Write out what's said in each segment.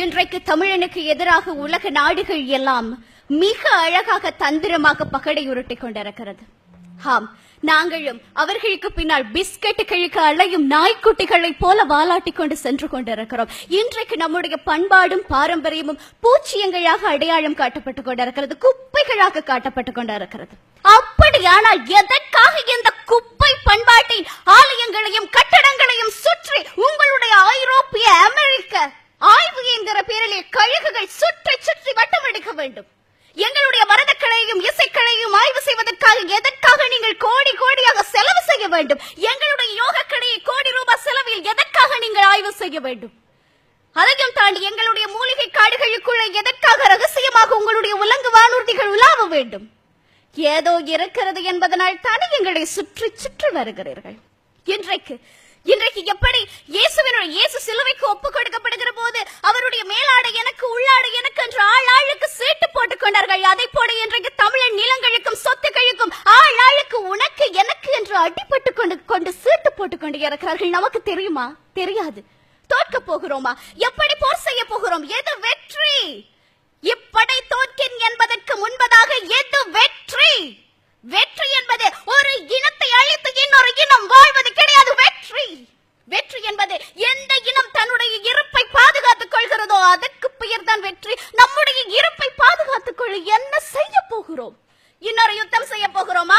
இன்றைக்கு தமிழனுக்கு எதிராக உலக நாடுகள் எல்லாம் மிக அழகாக தந்திரமாக பகடை உருட்டி கொண்டிருக்கிறது. ஆம் நாங்களும் அவர்களுக்கு பின்னால் பிஸ்கட்டுகளுக்கு அலையும் நாய்க்குட்டிகளைப் போல வாலாட்டி கொண்டு சென்று கொண்டிருக்கிறோம். இன்றைக்கு நம்முடைய பண்பாடும் பாரம்பரியமும் பூச்சியங்களாக அடையாளம் காட்டப்பட்டுக் கொண்டிருக்கிறது குப்பைகளாக காட்டப்பட்டுக் கொண்டிருக்கிறது. அப்படியானால் எதற்காக இந்த குப்பை பண்பாட்டின் ஆலயங்களையும் கட்டடங்களையும் சுற்றி உங்களுடைய ஐரோப்பிய வேண்டும். எங்களுடைய மரதக்கலையும் இசைக்கலையும் ஆய்வு செய்வதற்காக எதற்காக நீங்கள் கோடி கோடியாக செலவு செய்ய வேண்டும்? எங்களுடைய யோகக்கலையை கோடி ரூபாய் செலவில் எதற்காக நீங்கள் ஆய்வு செய்ய வேண்டும்? அதையும் தாண்டி எங்களுடைய மூலிகை காடுகளுக்குள்ள எதற்காக ரகசியமாக உங்களுடைய உலங்கு வானூர்திகள் உலாவ வேண்டும்? ஏதோ இருக்கிறது என்பதனால் தானே எங்களை சுற்றி சுற்றி வருகிறீர்கள். இன்றைக்கு இன்றைக்கு எப்படி இயேசுவினுடைய இயேசு சிலுவைக்கு ஒப்பு கொடுக்கப்படுகிற போது அவருடைய மேலாடை எனக்கு உள்ளாடை எனக்கு என்று ஆள் ஆளுக்கு சீட்டு போட்டுக் கொண்டார்கள் அதை போல இன்றைக்கு தமிழன் நிலங்களுக்கும் சொத்துக்களுக்கும் ஆள் ஆளுக்கு உனக்கு எனக்கு என்று அடிபட்டு கொண்டு கொண்டு சீட்டு போட்டு கொண்டு இறக்கிறார்கள். நமக்கு தெரியுமா? தெரியாது. தோற்க போகிறோமா? எப்படி போர் செய்ய போகிறோம்? எது வெற்றி? இப்படை தோற்கின் என்பதற்கு முன்பதாக எது வெற்றி? வெற்றி என்பது ஒரு இனத்தை அழித்து இன்னொரு இனம் வாழ்வது கிடையாது. வெற்றி! வெற்றி என்பது எந்த இனம் தன்னுடைய இருப்பை பாதுகாத்துக் கொள்கிறதோ அதற்கு பெயர் தான் வெற்றி. நம்முடைய இருப்பை பாதுகாத்துக் கொள்ள என்ன செய்ய போகிறோம்? இன்னொரு யுத்தம் செய்ய போகிறோமா?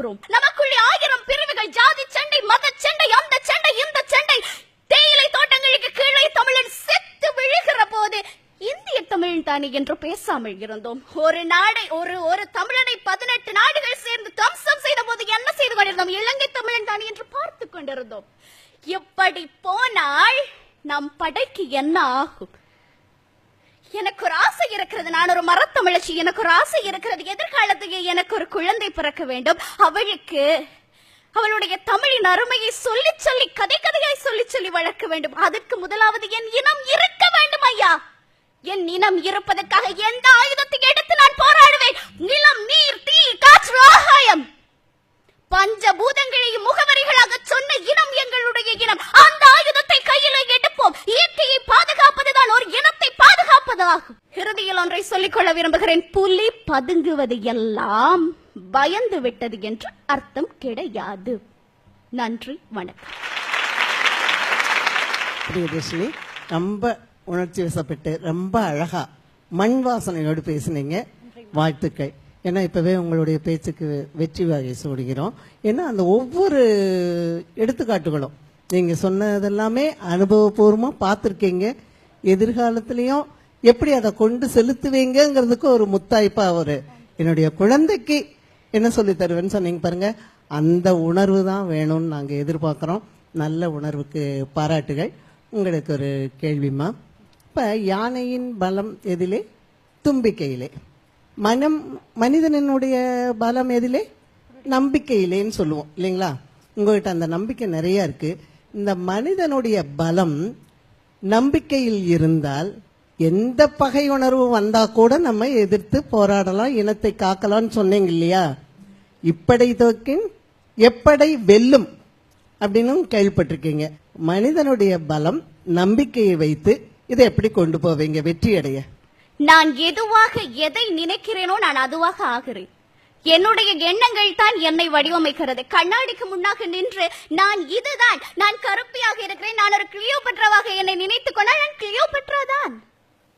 பாதுகாக்க போகிறோம் நமக்குள்ளே ஆயிரம் பிரிவுகள் ஜாதி சண்டை மத சண்டை அந்த சண்டை இந்த சண்டை. தேயிலை தோட்டங்களுக்கு கீழே தமிழன் செத்து விழுகிற போது இந்திய தமிழன் தானே என்று பேசாமல் இருந்தோம். ஒரு நாடை ஒரு ஒரு தமிழனை பதினெட்டு நாடுகள் சேர்ந்து தம்சம் செய்த போது என்ன செய்து கொண்டிருந்தோம்? இலங்கை தமிழன் தானே என்று பார்த்து கொண்டிருந்தோம். இப்படி போனால் நம் படைக்கு என்ன ஆகும்? எனக்கு ஒரு ஆசை இருக்கிறது. நான் ஒரு மரத்தமிழச்சி எனக்கு ஒரு ஆசை இருக்கிறது. எதிர்காலத்தில் எனக்கு ஒரு குழந்தை பிறக்க வேண்டும். அவளுக்கு அவளுடைய தமிழின் அருமையை சொல்லி சொல்லி கதை கதையாய் சொல்லி சொல்லி வளர்க்க வேண்டும். அதற்கு முதலாவது என் இனம் இருக்க வேண்டும் ஐயா. என் இனம் இருப்பதற்காக எந்த ஆயுதத்தை எடுத்து நான் போராடுவேன்? நிலம் பாதுகாப்பதாகும் இறுதியில் ஒன்றை சொல்லிக்கொள்ள விரும்புகிறேன். புலி பதுங்குவது எல்லாம் பயந்து விட்டது என்று அர்த்தம் கிடையாது. நன்றி வணக்கம். ரொம்ப உணர்ச்சி வசப்பட்டு ரொம்ப அழகா மண் வாசனையோடு பேசுனீங்க. வாழ்த்துக்கள். ஏன்னா இப்பவே உங்களுடைய பேச்சுக்கு வெற்றி வாகை சூடுகிறோம். ஏன்னா அந்த ஒவ்வொரு எடுத்துக்காட்டுகளும் நீங்க சொன்னதெல்லாமே அனுபவபூர்வமா பார்த்துருக்கீங்க. எதிர்காலத்திலையும் எப்படி அதை கொண்டு செலுத்துவீங்கங்கிறதுக்கு ஒரு முத்தாய்ப்பா ஒரு என்னுடைய குழந்தைக்கு என்ன சொல்லி தருவேன்னு சொன்னீங்க பாருங்க. அந்த உணர்வு தான் வேணும்னு நாங்க எதிர்பார்க்கிறோம். நல்ல உணர்வுக்கு பாராட்டுகள். உங்களுக்கு ஒரு கேள்விமா இப்ப யானையின் பலம் எதிலே தும்பிக்கையிலே. மனம் மனிதனினுடைய பலம் எதிலே நம்பிக்கையிலேன்னு சொல்லுவோம் இல்லைங்களா? உங்கள்கிட்ட அந்த நம்பிக்கை நிறைய இருக்கு. இந்த மனிதனுடைய பலம் நம்பிக்கையில் இருந்தால் எந்த பகை உணர்வு வந்தா கூட நம்ம எதிர்த்து போராடலாம் இனத்தை காக்கலாம்னு சொன்னீங்க இல்லையா? இப்படை தோக்கின் எப்படை வெல்லும் அப்படின்னு கேள்விப்பட்டிருக்கீங்க. மனிதனுடைய பலம் நம்பிக்கையை வைத்து இதை எப்படி கொண்டு போவீங்க? வெற்றி அடைய. நான் எதுவாக எதை நினைக்கிறேனோ நான் அதுவாக ஆகிறேன். என்னுடைய எண்ணங்கள் தான் என்னை வடிவமைக்கிறது. கண்ணாடிக்கு முன்னாக நின்று நான் இதுதான் நான் கருப்பியாக இருக்கிறேன் நான் ஒரு கிளியோபட்ராவாக என்னை நினைத்துக் கொண்டால் நான் கிளியோபட்ராதான்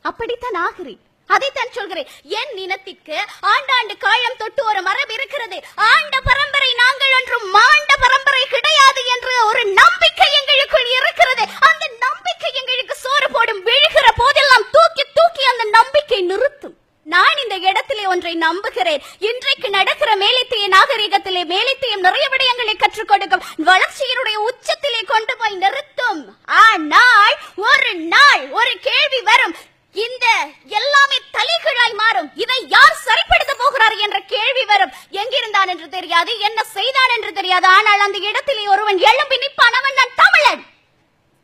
அப்படித்தான் ஆகிறேன். அதைத்தான் சொல்கிறேன். என் இனத்திற்கு ஆண்டாண்டு காலம் தொட்டு ஒரு மரபு இருக்கிறது. ஆண்ட பரம்பரை நாங்கள் என்றும் மாண்ட பரம்பரை கிடையாது என்று ஒரு நம்பிக்கை எங்களுக்குள் இருக்கிறது. அந்த நம்பிக்கை எங்களுக்கு சோறு போடும் விழுகிற போதெல்லாம் தூக்கி தூக்கி அந்த நம்பிக்கை நிறுத்தும். நான் இந்த இடத்திலே ஒன்றை நம்புகிறேன். இன்றைக்கு நடக்கிற மேலைத்திய நாகரிகத்திலே மேலைத்தியம் நிறைய விடயங்களை கற்றுக் கொடுக்கும். வளர்ச்சியினுடைய உச்சத்திலே கொண்டு போய் நிறுத்தும். ஆனால் ஒரு நாள் ஒரு கேள்வி வரும். இந்த எல்லாமே தலைகீழாய் மாறும். இதை யார் சரிப்படுத்த போகிறார் என்ற கேள்வி வரும். எங்கிருந்தான் என்று தெரியாது என்ன செய்தான் என்று தெரியாது. ஆனால் அந்த இடத்திலே ஒருவன் எழும்பி நிற்பான். அவன் தான் தமிழன்.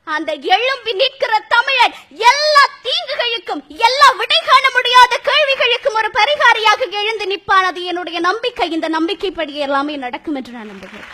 அந்த எழும்பி நிற்கிற தமிழன் எல்லா தீங்குகளுக்கும் எல்லா விடை காண முடியாத கேள்விகளுக்கும் ஒரு பரிகாரியாக எழுந்து நிற்பானது என்னுடைய நம்பிக்கை. இந்த நம்பிக்கைப்படி எல்லாமே நடக்கும் என்று நான் நம்புகிறேன்.